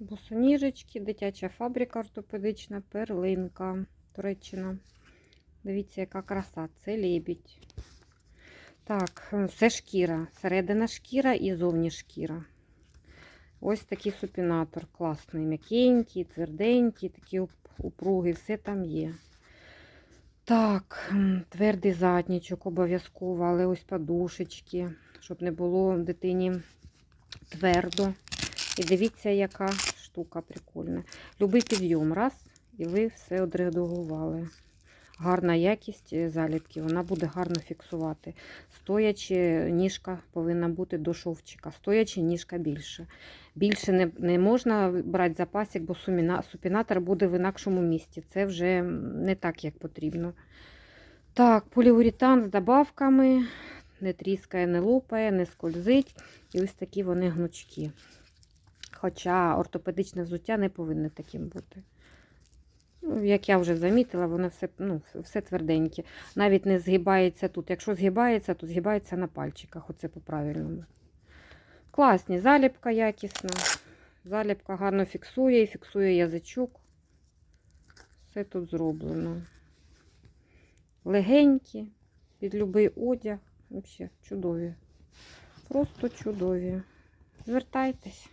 Босоніжечки, дитяча фабрика ортопедична, перлинка, Туреччина. Дивіться, яка краса. Це лебідь. Так, це шкіра. Середина шкіра і зовні шкіра. Ось такий супінатор класний, м'якенький, тверденький, такі уп- упруги, все там є. Так, твердий заднічок обов'язково, але ось подушечки, щоб не було дитині твердо. І дивіться, яка штука прикольна. Любий підйом, раз, і ви все одредагували. Гарна якість е, заліпки, вона буде гарно фіксувати. Стоячи, ніжка повинна бути до шовчика. Стоячи, ніжка більше. Більше не, не можна брати запасик, бо суміна, супінатор буде в інакшому місці. Це вже не так, як потрібно. Так, поліуретан з добавками. Не тріскає, не лопає, не скользить. І ось такі вони гнучкі. Хоча ортопедичне взуття не повинне таким бути. Ну, Як я вже замітила, воно все, ну, все тверденьке. Навіть не згибається тут. Якщо згибається, то згибається на пальчиках. Оце по-правильному. Класні, заліпка якісна. Заліпка гарно фіксує і фіксує язичок. Все тут зроблено. Легенькі, під любий одяг. Взагалі чудові. Просто чудові. Звертайтесь.